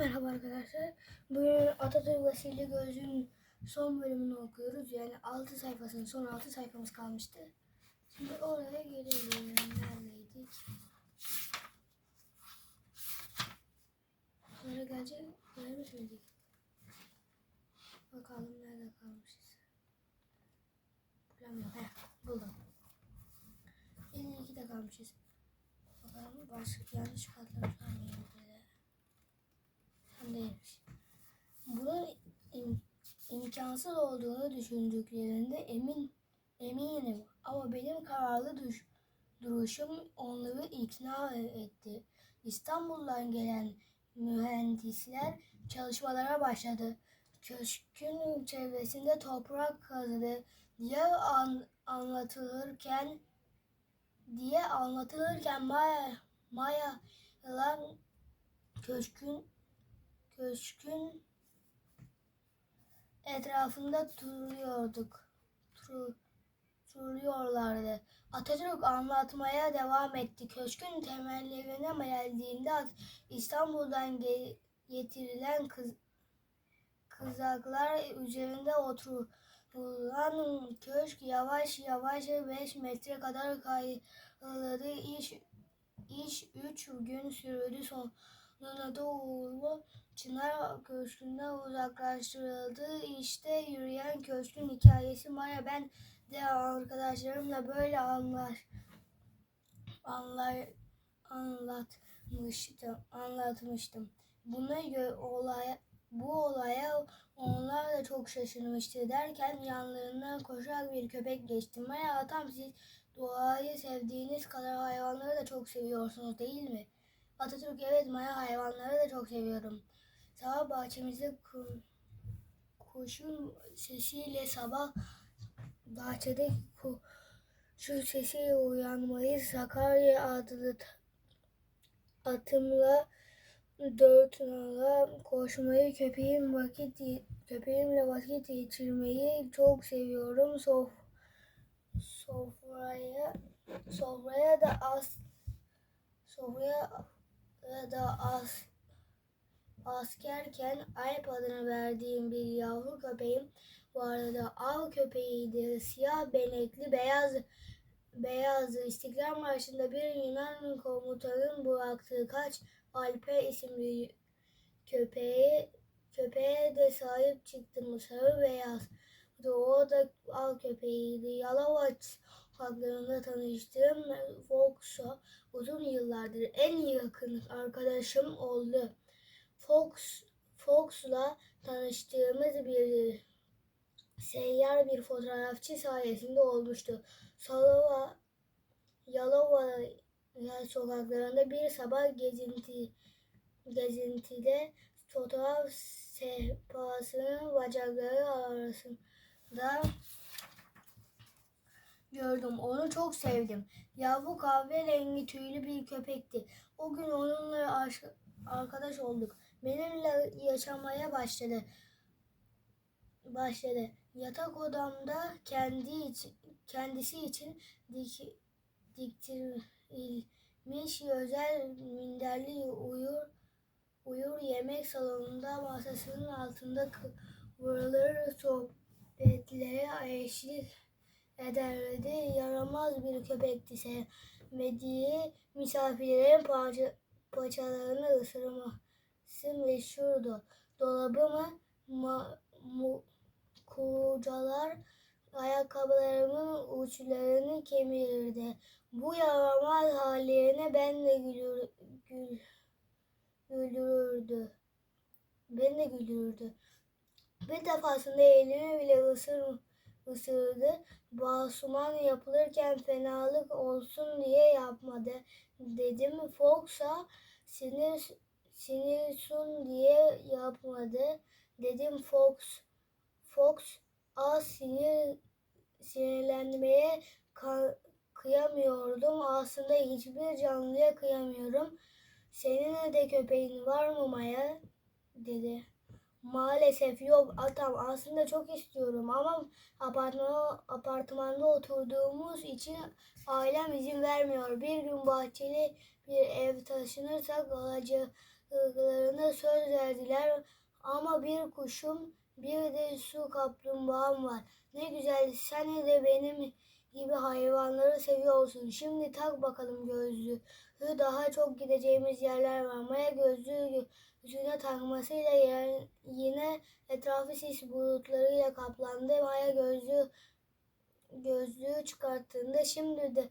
Merhaba arkadaşlar. Bugün Atatürk Vasili Göz'ün son bölümünü okuyoruz. Yani 6 sayfasının son 6 sayfamız kalmıştı. Şimdi oraya gelelim. Neredeydik? Sonra gelecek. Gelmiş miydik? Bakalım nerede kalmışız. Bulamıyorum. Heh, buldum. 52'de kalmışız. Bakalım başka yanlış katlar sanmıyorum değilmiş. Bunun im- imkansız olduğunu düşündüklerinde emin eminim ama benim kararlı düş, duruşum onları ikna etti. İstanbul'dan gelen mühendisler çalışmalara başladı. Köşkün çevresinde toprak kazıdı diye an, anlatılırken diye anlatılırken Maya Maya lan köşkün köşkün etrafında duruyorduk. Tur, duruyorlardı. Atatürk anlatmaya devam etti. Köşkün temellerine geldiğinde İstanbul'dan ge- getirilen kız, kızaklar üzerinde oturulan köşk yavaş yavaş 5 metre kadar kayıldı. İş, iş 3 gün sürdü. Sonuna doğru Çınar Köşkü'nden uzaklaştırıldı. İşte yürüyen köşkün hikayesi Maya ben de arkadaşlarımla böyle anlar, anlar anlatmıştım. anlatmıştım. Buna göre olay, bu olaya onlar da çok şaşırmıştı derken yanlarından koşarak bir köpek geçti. Maya atam siz doğayı sevdiğiniz kadar hayvanları da çok seviyorsunuz değil mi? Atatürk evet Maya hayvanları da çok seviyorum. Sabah bahçemizde ku- kuşun sesiyle sabah bahçede kuşun sesiyle uyanmayı Sakarya adlı atımla dört nala koşmayı köpeğim vakit köpeğimle vakit geçirmeyi çok seviyorum. Sof, sofraya sofraya da az sofraya da az askerken Alp adını verdiğim bir yavru köpeğim vardı. Av köpeğiydi. Siyah benekli beyaz beyazdı. İstiklal Marşı'nda bir Yunan komutanın bıraktığı kaç Alpe isimli köpeğe köpeğe de sahip çıktım. Sarı beyaz. O da av köpeğiydi. Yalova sokaklarında tanıştığım Fox'a uzun yıllardır en yakın arkadaşım oldu. Fox Fox'la tanıştığımız bir seyyar bir fotoğrafçı sayesinde olmuştu. Salova, Yalova sokaklarında bir sabah gezinti gezintide fotoğraf sehpasının bacakları arasında gördüm. Onu çok sevdim. Yavru kahverengi tüylü bir köpekti. O gün onunla aş- arkadaş olduk. Benimle yaşamaya başladı. Başladı. Yatak odamda kendi için, kendisi için dik, diktirilmiş özel minderli uyur uyur yemek salonunda masasının altında kıvrılır sohbetlere eşlik ederdi. Yaramaz bir köpekti. Sevmediği misafirlerin parça, paçalarını ısırması meşhurdu. Dolabımı ma, mu, kurcalar ayakkabılarımın uçlarını kemirirdi. Bu yaramaz hallerine ben de gülür, gül, güldürürdü. Ben de güldürürdü. Bir defasında elimi bile ısır, ısırdı. Basuman yapılırken fenalık olsun diye yapmadı. Dedim Fox'a sinir sinirsun diye yapmadı. Dedim Fox Fox az sinir sinirlenmeye kıyamıyordum. Aslında hiçbir canlıya kıyamıyorum. Senin de köpeğin var mı Maya? dedi. Maalesef yok atam aslında çok istiyorum ama apartmana, apartmanda oturduğumuz için ailem izin vermiyor. Bir gün bahçeli bir ev taşınırsak alacağım ırklarına söz verdiler ama bir kuşum bir de su kaplumbağam var. Ne güzel sen de benim gibi hayvanları seviyorsun. Şimdi tak bakalım gözlüğü. Daha çok gideceğimiz yerler var. Maya gözlüğü yüzüne takmasıyla yine etrafı sis bulutlarıyla kaplandı. Maya gözlüğü gözlüğü çıkarttığında şimdi de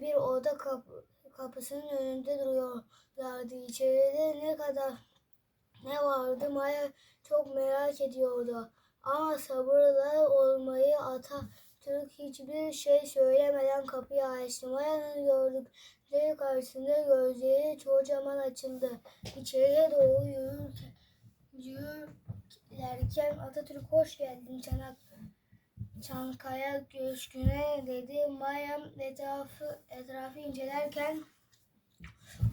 bir oda kapı, kapısının önünde duruyorlardı. İçeride ne kadar ne vardı Maya çok merak ediyordu. Ama sabırla olmayı Atatürk hiçbir şey söylemeden kapıyı açtı. Maya'nın gördükleri karşısında gözleri kocaman açıldı. İçeriye doğru yürürken, yürürlerken Atatürk hoş geldin Çanak. Çankaya Köşkü'ne dedi. Maya etrafı, etrafı incelerken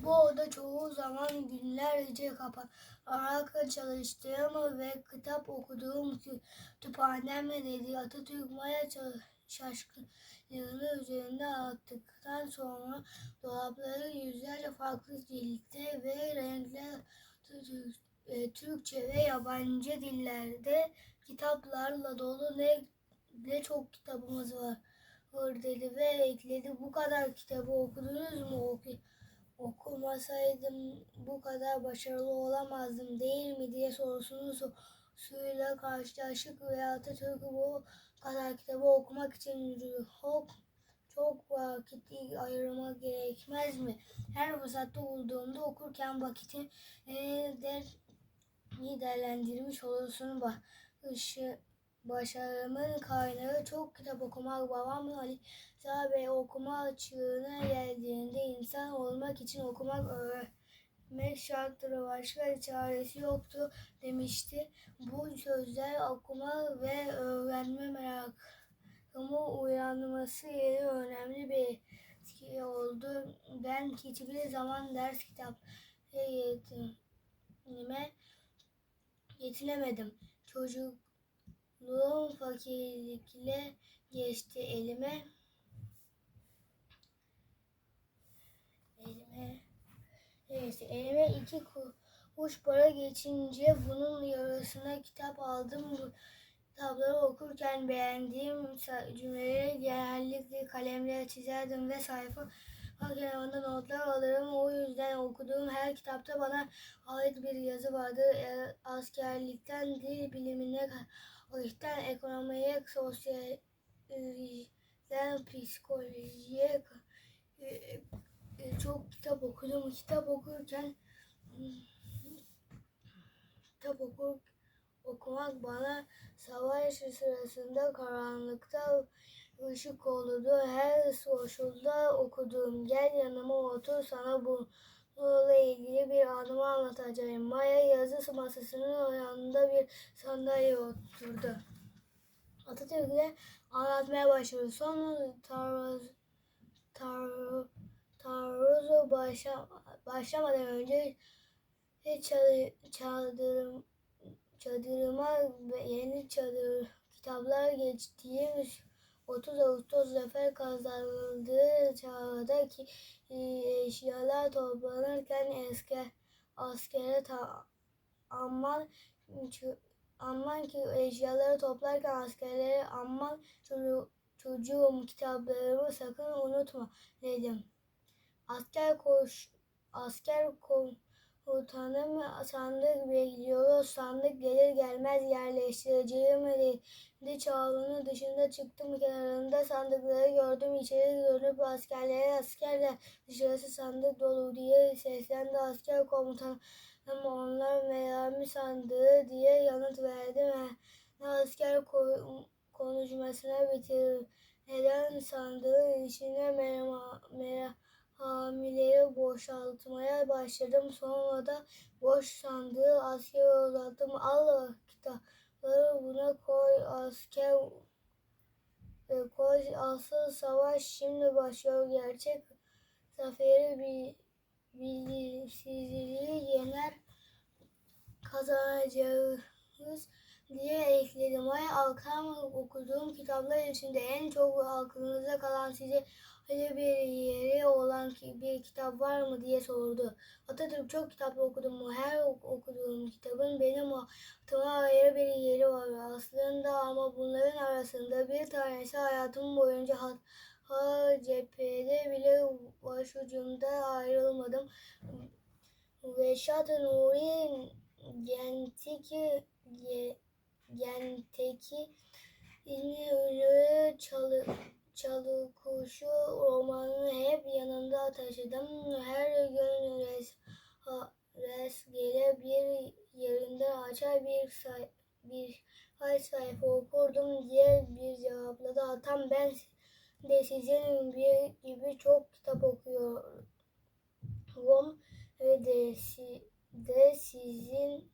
bu oda çoğu zaman günlerce kapanarak çalıştığım ve kitap okuduğum kütüphanem dedi. Atatürk Maya şaşkınlığını üzerinde attıktan sonra dolapları yüzlerce farklı ciltte ve e, Türkçe ve yabancı dillerde kitaplarla dolu ne ne çok kitabımız var var dedi ve ekledi. Bu kadar kitabı okudunuz mu? Oku, okumasaydım bu kadar başarılı olamazdım değil mi diye sorusunu so- suyla karşılaştık ve Atatürk bu kadar kitabı okumak için. Hop, çok vakit ayırmak gerekmez mi? Her fırsatta bulduğumda okurken vakiti e, der, iyi değerlendirmiş olursun. Bak, ışı, Başarımın kaynağı çok kitap okumak. Babam Ali Bey okuma açığına geldiğinde insan olmak için okumak öğrenmek şarttır. Başka çaresi yoktu demişti. Bu sözler okuma ve öğrenme merakımı uyanması yeri önemli bir etki oldu. Ben hiçbir zaman ders kitap yetinime yetinemedim. Çocuk Luğum fakirlikle geçti elime. Elime neyse elime iki ku- kuş para geçince bunun yarısına kitap aldım. Bu kitapları okurken beğendiğim cümleleri genellikle kalemle çizerdim ve sayfa kenarında notlar alırım. O yüzden okuduğum her kitapta bana ait bir yazı vardı. Askerlikten dil bilimine tarihten ekonomiye, sosyalizden psikolojiye e, e, çok kitap okudum. Kitap okurken kitap okur, okumak bana savaş sırasında karanlıkta ışık olurdu. Her koşulda okudum. Gel yanıma otur sana bu Bununla ilgili bir anımı anlatacağım. Maya yazı masasının yanında bir sandalye oturdu. Atatürk de anlatmaya başladı. Sonra taarruz, taarruz, taarruzu başla, başlamadan önce çadır, çadırım, çadırıma yeni çadır kitaplar geçtiğim 30 Ağustos zafer kazanıldığı çağda ki e, eşyalar toplanırken esker, askere ta, aman aman ki eşyaları toplarken askerlere aman çocuğum, çocuğum kitaplarımı sakın unutma dedim. Asker koş asker komutanım sandık bekliyoruz. Sandık gelir gelmez yerleştireceğim dedi. Çağrının dışında çıktım kenarında sandıkları gördüm. İçeri dönüp askerlere askerler dışarısı sandık dolu diye seslendi asker komutanım. Onlar merami sandığı diye yanıt verdi. Asker ko- konuşmasına bitirmeden sandığın içine merama, merama hamileyi boşaltmaya başladım. Sonra da boş sandığı askere uzattım. Al kitapları buna koy asker e, koy asıl savaş şimdi başlıyor. Gerçek zaferi bir bilinçsizliği yener kazanacağız diye ekledim. Ay Alkan okuduğum kitaplar içinde en çok aklınıza kalan size öyle bir yeri olan bir kitap var mı diye sordu. Atatürk çok kitap okudum? Her ok- okuduğum kitabın benim hayatıma ayrı bir yeri var aslında ama bunların arasında bir tanesi hayatım boyunca hat ha cephede bile başucumda ayrılmadım. Reşat Nuri Genteki Ge- Genteki Ölü Çalı Çalı Kuşu romanını hep yanımda taşıdım. Her gün res, ha, rastgele bir yerinden açar bir say, bir kaç sayfa okurdum diye bir cevapladı. Atam ben de sizin bir gibi çok kitap okuyorum ve de, si- de sizin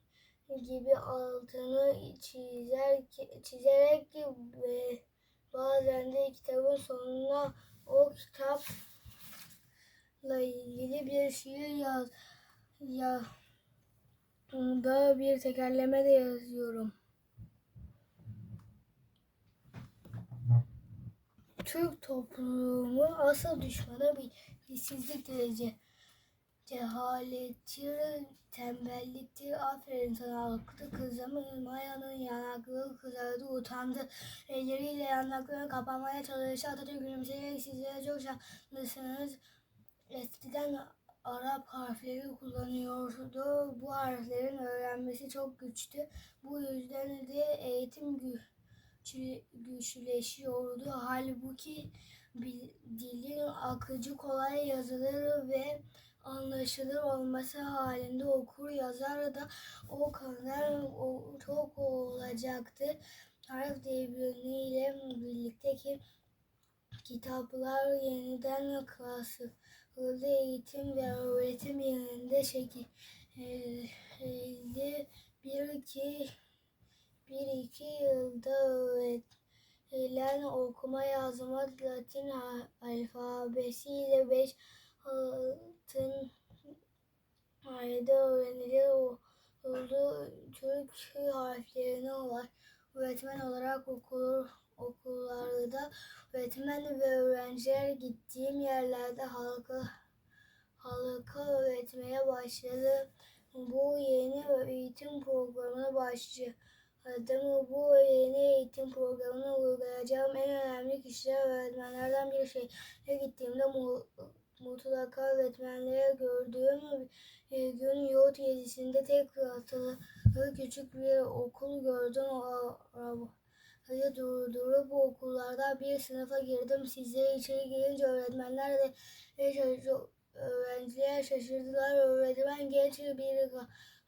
gibi altını çizer çizerek ve bazen de kitabın sonuna o kitapla ilgili bir şiir yaz ya da bir tekerleme de yazıyorum. Türk toplumu asıl düşmanı bilgisizlik derece cehalettir, tembelliktir. Aferin sana aktı kızım. Maya'nın yanakları kızardı, utandı. Elleriyle yanaklarını kapamaya çalıştı. Atatürk gülümseyerek sizlere çok şanslısınız. Eskiden Arap harfleri kullanıyordu. Bu harflerin öğrenmesi çok güçtü. Bu yüzden de eğitim güçlü, güçleşiyordu. Halbuki dilin akıcı kolay yazılır ve anlaşılır olması halinde okur yazar da o kadar o, çok olacaktı. Harf devrimiyle birlikte ki kitaplar yeniden klasıldı. Eğitim ve öğretim yerinde şekilde bir iki bir iki yılda öğretilen okuma yazma Latin alfabesiyle beş altın ayda öğrenilir o- oldu. Türk harflerini var. Öğretmen olarak okulur, okullarda öğretmen ve öğrenciler gittiğim yerlerde halka halka öğretmeye başladı. Bu yeni eğitim programına başladım. Bu yeni eğitim programını uygulayacağım en önemli kişiler öğretmenlerden bir şey. gittiğimde mu- mutlaka öğretmenleri gördüğüm bir gün yurt gezisinde tek atılı küçük bir okul gördüm. Arabayı durdurup okullarda bir sınıfa girdim. Sizlere içeri girince öğretmenler de çocuk- öğrenciler şaşırdılar. Öğretmen genç bir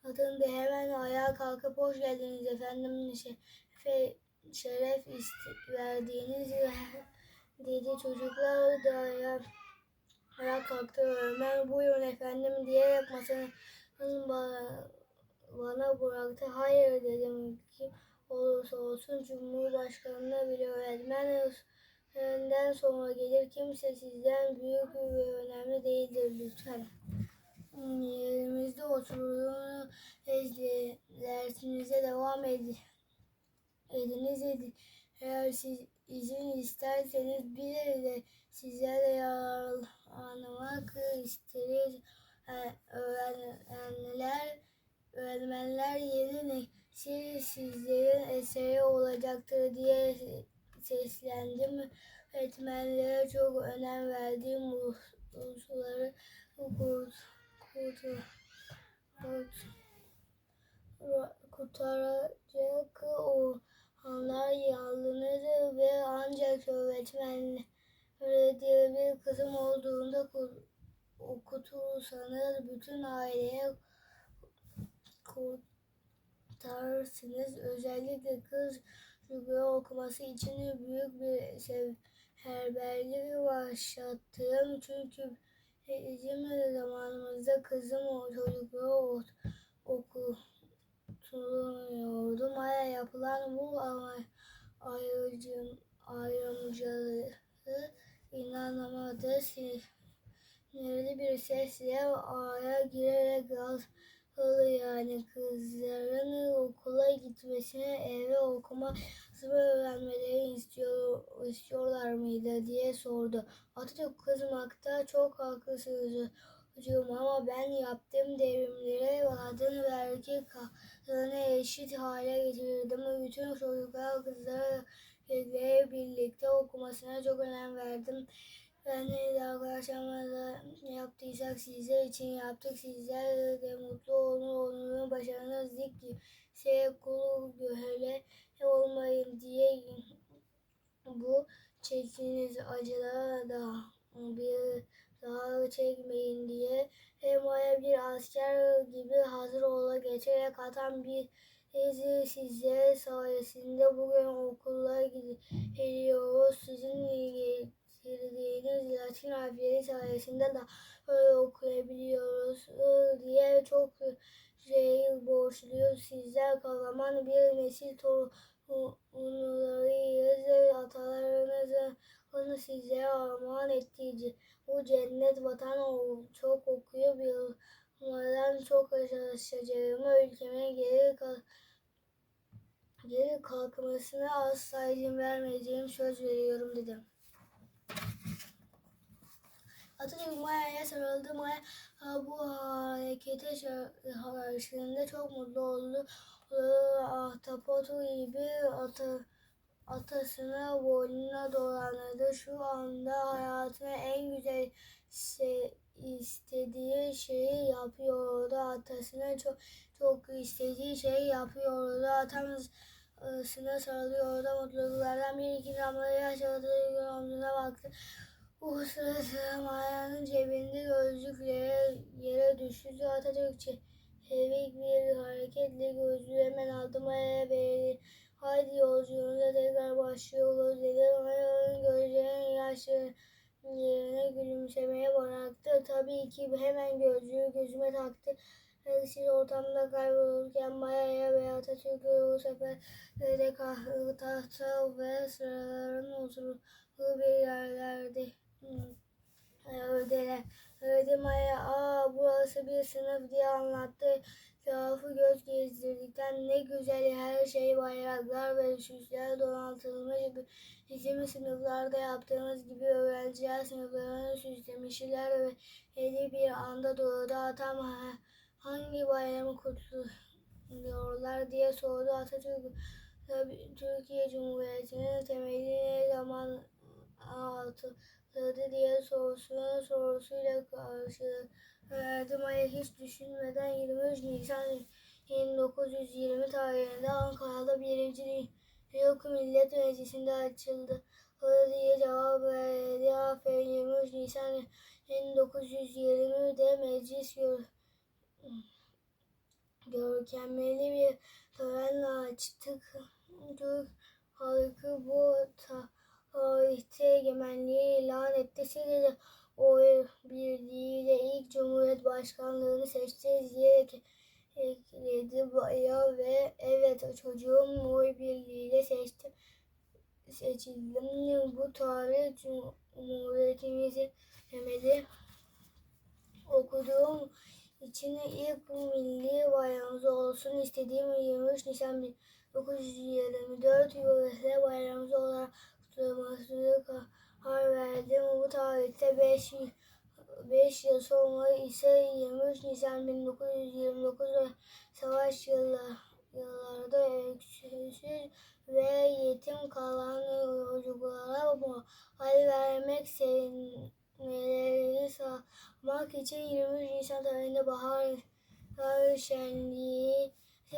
kadındı. Hemen ayağa kalkıp hoş geldiniz efendim. Şerefe, şeref verdiğiniz dedi. Çocuklar da ayağa Ayağa kalktı Ömer buyurun efendim diyerek masanın ba- bana bıraktı. Hayır dedim ki olursa olsun Cumhurbaşkanı'na bile öğretmenden sonra gelir. Kimse sizden büyük ve önemli değildir lütfen. Yerimizde oturduğunu dersinize devam edin. Ediniz edin. Eğer siz izin isterseniz bir de sizlerle yararlanmak isteriz. Öğrenenler, öğretmenler yeni nesil sizlerin eseri olacaktır diye seslendim. Öğretmenlere çok önem verdiğim hususları kurt, kurt, kurt, kurtaracak o anlar yalnız ve ancak öğretmen öğrettiği bir kızım olduğunda ku- okutursanız bütün aileye kurtarsınız. Özellikle kız çocuğu okuması için büyük bir seferberlik başlattım. Çünkü bizim zamanımızda kızım o çocukluğu okutulmuyordu. Maya yapılan bu ayrımcılığı inanamadı. Sinirli bir sesle ağaya girerek gaz yani kızların okula git gitmesini eve okuma yazma öğrenmelerini istiyor, istiyorlar mıydı diye sordu. Atatürk kızmakta çok haklısınız hocam ama ben yaptığım devrimlere kadın ve erkek haklarını eşit hale getirdim. Bütün çocuklar kızlar erkekleri birlikte okumasına çok önem verdim. Ben de arkadaşlarımla yaptıysak sizler için yaptık. Sizler de mutlu olun, onurun başarınız dik kimseye kul göhele olmayın diye bu çektiğiniz acılara da bir daha çekmeyin diye Emaya bir asker gibi hazır ola geçerek atan bir Sizi sizler sayesinde bugün okula gidiyoruz. Sizin getirdiğiniz Latin harfleri sayesinde de öyle okuyabiliyoruz diye çok şey borçluyuz. Sizler kahraman bir nesil torunlarıyız. Atalarınızın onu sizlere armağan ettiği bu cennet vatan çok bir Umarım çok çalışacağımı ülkeme geri, kal geri kalkmasına asla izin vermeyeceğim söz veriyorum dedim. Atatürk Maya'ya sarıldı. Maya bu harekete karşılığında çok mutlu oldu. Ahtapotu gibi atı, atasına boynuna dolanırdı. Şu anda hayatına en güzel şey, istediği şeyi yapıyordu. Atasına çok çok istediği şeyi yapıyordu. Atamızına sarılıyordu. Mutluluklardan bir iki damlayı yaşadı. Omzuna baktı. Bu sırada Maya'nın cebinde gözlükleri yere düştü. Atatürk çevik bir hareketle gözlüğü hemen aldı Maya'ya verdi. Haydi yolculuğumuza tekrar başlıyoruz dedi. Maya'nın gözlerinin yaşları yerine gülümsemeye bıraktı. Tabii ki hemen gözlüğü gözüme taktı. Siz ortamda kaybolurken Maya'ya ve Atatürk'e bu sefer de tahta ve sıraların oturduğu bir yerlerde ödeler. Öde Maya, aa burası bir sınıf diye anlattı. Etrafı göz gezdirdikten ne güzel her şey bayraklar ve süsler donatılmış. Bizim sınıflarda yaptığımız gibi öğrenciler sınıflarını süslemişler ve eli bir anda doğdu. Atam hangi bayramı kutluyorlar diye sordu. Atatürk Türkiye Cumhuriyeti'nin temeli ne zaman atıldı diye sorusuna sorusuyla karşı verdi. Maya hiç düşünmeden 23 Nisan 1920 tarihinde Ankara'da birinci Yok Millet Meclisi'nde açıldı. Diye cevap verdi. Aferin 23 Nisan 1920'de meclis gör görkemli bir törenle açtık. Türk halkı bu tarihte egemenliği ilan etti. Siz de oy birliğiyle ilk Cumhuriyet Başkanlığını seçeceğiz diyerek ekledi Baya ve evet çocuğum oy birliğiyle seçtim. Seçildim. Bu tarih Cumhuriyetimizin temeli okuduğum için ilk milli bayramımız olsun istediğim 23 Nisan 1924 yılı bayramımız olarak kutlamasını karar verdim. Bu tarihte 5 5 yıl sonra ise 23 Nisan 1929 savaş yılları, yıllarda öksüz ve yetim kalan çocuklara hal vermek sevmelerini sağlamak için 23 Nisan tarihinde bahar şenliği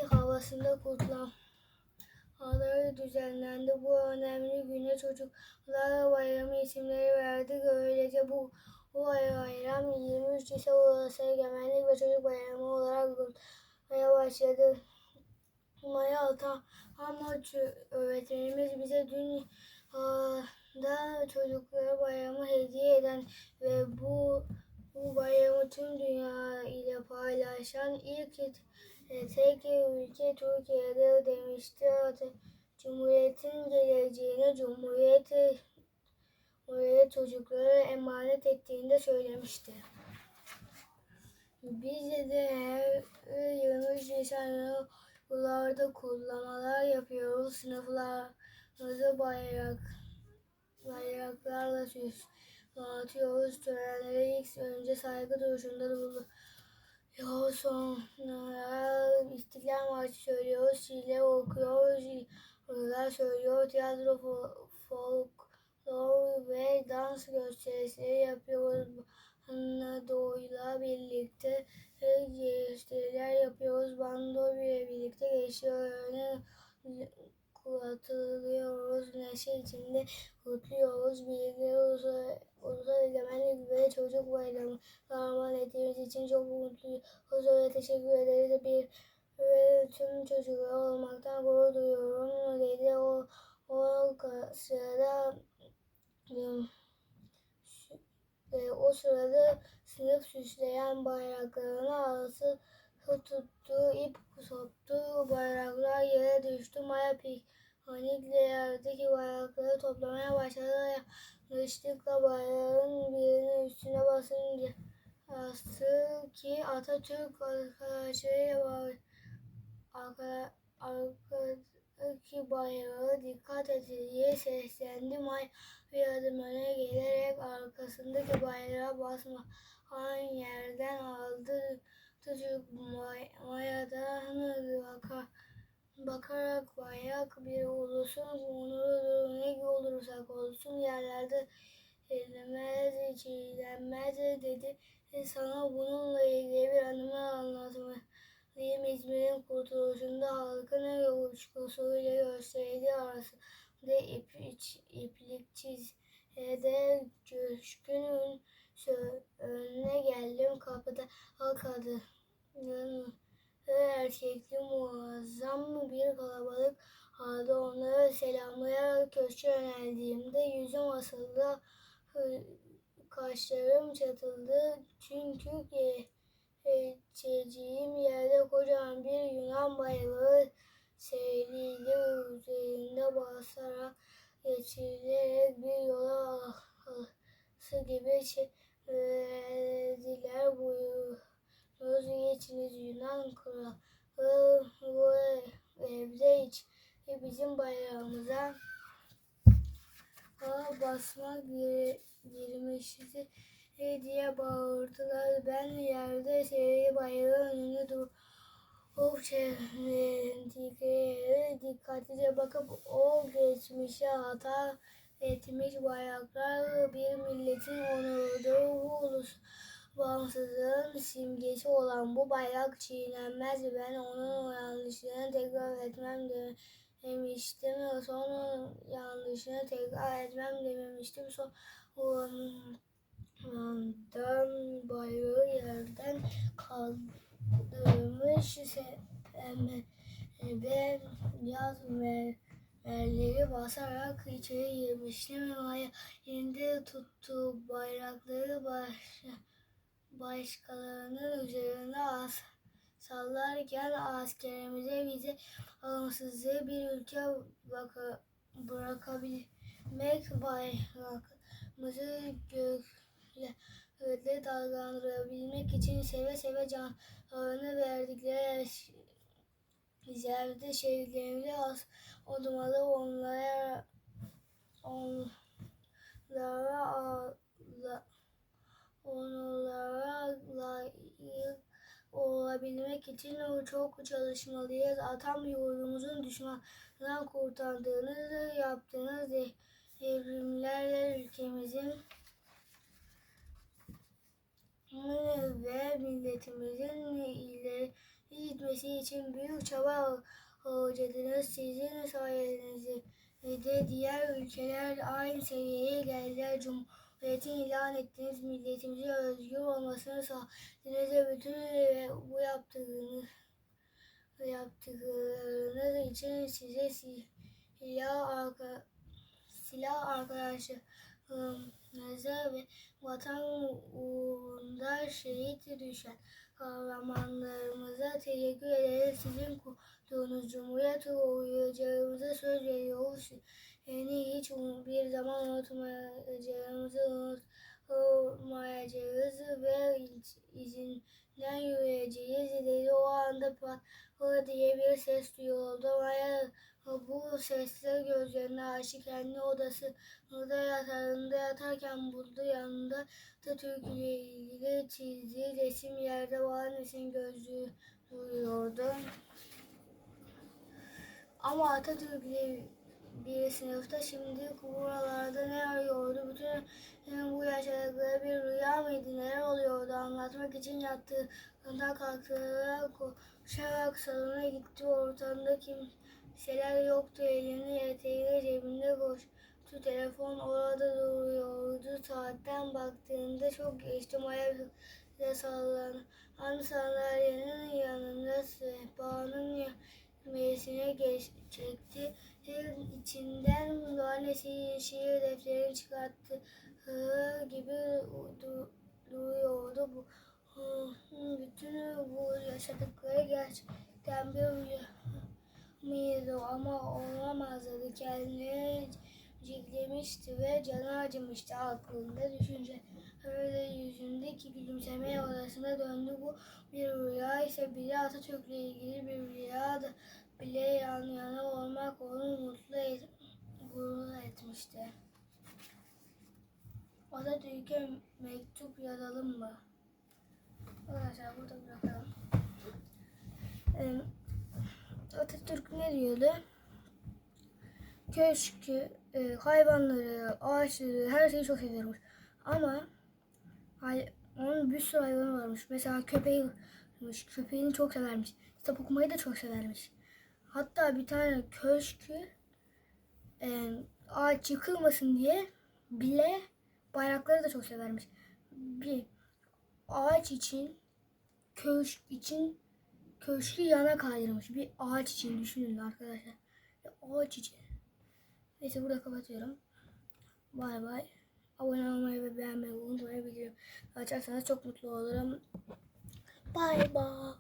havasında kutlamaları düzenlendi. Bu önemli güne çocuklar bayramı isimleri verdik. Öylece bu bu bayram 23 ise Ulusal Egemenlik ve Çocuk Bayramı olarak kutlamaya başladı. Maya Altan ama öğretmenimiz bize dünyada çocuklara bayramı hediye eden ve bu bu bayramı tüm dünya ile paylaşan ilk tek ülke Türkiye'de demişti. Cumhuriyetin geleceğine Cumhuriyet oraya çocuklara emanet ettiğini de söylemişti. Biz de her 23 Nisan'ı Buralarda kutlamalar yapıyoruz. Sınıflarımızı bayrak, bayraklarla süs dağıtıyoruz. Törenlere ilk önce saygı duruşunda bulunuyoruz. Sonra İstiklal Marşı söylüyoruz. Şiirler okuyoruz. Şiirler söylüyor. Tiyatro, fo- folklor ve dans gösterileri yapıyoruz. Anadolu'yla birlikte gösteriler yapıyoruz. Bando ile birlikte geçiyoruz. Katılıyoruz. Neşe içinde kutluyoruz. Birlikte ulusal, ulusal egemenlik ve çocuk bayramı armağan ettiğimiz için çok mutluyuz. Huzura teşekkür ederiz. Bir ve tüm çocuklar olmaktan gurur duyuyorum. Dedi o, o sırada e, o sırada sınıf süsleyen bayraklarını ağası tuttu, ip soktu, bayraklar yere düştü. Maya panikle yerdeki bayrakları toplamaya başladı. Yanlışlıkla bayrağın birinin üstüne basınca bastı ki Atatürk arkadaşları var. Arka, arkadaki bayrağı dikkat et diye seslendi. May bir adım öne gelerek arkasındaki bayrağa basma aynı yerden aldı. May, Maya'dan bakar, bakarak bayrak bir ulusun onurudur. Ne olursak olsun yerlerde edilemez, içilenmez dedi. Sana bununla ilgili bir anımı anlatmalıyım. İzmir'in kurtuluşunda halkın uçkusuyla gösterdiği arasında ip, iç, iplik çizede coşkunun önüne geldim. Kapıda halk adı erkekli muazzam bir kalabalık halde onları selamlayarak köşke yöneldiğimde yüzüm asıldı. Kaşlarım çatıldı. Çünkü geçeceğim yerde kocaman bir Yunan bayrağı seyriydi üzerinde basarak geçirilerek bir yola alası gibi çevirdiler. Buyurunuz geçiniz Yunan kralı bu evde bizim bayrağımıza basmak girmişti diye bağırdılar. Ben yerde seyri bayrağın önünde dur. O çevredikleri dikkatlice bakıp o geçmişe hata etmiş bayraklar bir milletin onurudur. Bu ulus bağımsızlığın simgesi olan bu bayrak çiğnenmez. Ben onun yanlışını tekrar etmem demiştim. Sonra yanlışını tekrar etmem dememiştim. Sonra Ondan bayrağı yerden kaldırmış ben yaz merleri basarak içeri girmiştim. Elinde tuttuğu bayrakları baş, başkalarının üzerine as, sallarken askerimize bize bağımsızlığı bir ülke baka, bırakabilmek bayrağımızı gök öyle dalgalandırabilmek için seve seve canlarını verdikleri rezervde şehirlerimizi az onlara onlara onlara için çok çalışmalıyız. Atam yurdumuzun düşmandan kurtardığınız, yaptığınız devrimlerle ülkemizin ve milletimizin ileri gitmesi için büyük çaba harcadınız. Sizin sayenizde diğer ülkeler aynı seviyeye geldiler. Cumhuriyetin ilan ettiniz. Milletimizin özgür olmasını sağladınız ve bütün bu yaptığınız yaptıklarınız için size silah, arka, silah arkadaşı Neze ve vatan uğrunda şehit düşen kahramanlarımıza teşekkür ederiz. Sizin kurduğunuz Cumhuriyet uyuyacağımıza söz veriyoruz. Yani hiç bir zaman unutmayacağımızı unutmayacağız ve izin ne yürüyeceğiz dedi. O anda patladı diye bir ses duyuldu. Maya bu sesle gözlerini açtı. Kendi odasında yatağında yatarken buldu. Yanında ile ilgili çizdiği resim yerde babaannesinin gözlüğü duruyordu. Ama Atatürk ile bir sınıfta şimdi buralarda ne arıyordu? Bütün bu yaşadıkları bir rüya mıydı? Neler oluyordu? Anlatmak için yattığından kalktığında koşarak salona gitti. Ortamda kimseler yoktu. Elini eteğine cebinde koştu. Telefon orada duruyordu. Saatten baktığında çok geçti. Maya sallanan sandalyenin yanında sehpanın meclisine geç, çekti. Evin içinden annesi şiir defterini çıkarttı gibi du- duruyordu. Bu bütün bu yaşadıkları gerçekten bir rüya ama olamazdı. Kendini ciklemişti ve canı acımıştı aklında düşünce. Öyle yüzündeki gülümseme odasına döndü. Bu bir rüya ise bile Atatürk'le ilgili bir rüya da bile yan yana olmak onu mutlu et, gurur etmişti. Atatürk'e mektup yazalım mı? Arkadaşlar burada bırakalım. Atatürk ne diyordu? Köşkü, e, hayvanları, ağaçları, her şeyi çok seviyormuş. Ama hay, onun bir sürü hayvanı varmış. Mesela köpeği varmış. Köpeğini çok severmiş. Kitap okumayı da çok severmiş. Hatta bir tane köşkü e, ağaç yıkılmasın diye bile bayrakları da çok severmiş. Bir ağaç için köşk için köşkü yana kaydırmış. Bir ağaç için düşünün arkadaşlar. Bir ağaç için. Neyse burada kapatıyorum. Bay bay. Abone olmayı ve beğenmeyi unutmayın. Video açarsanız çok mutlu olurum. Bay bay.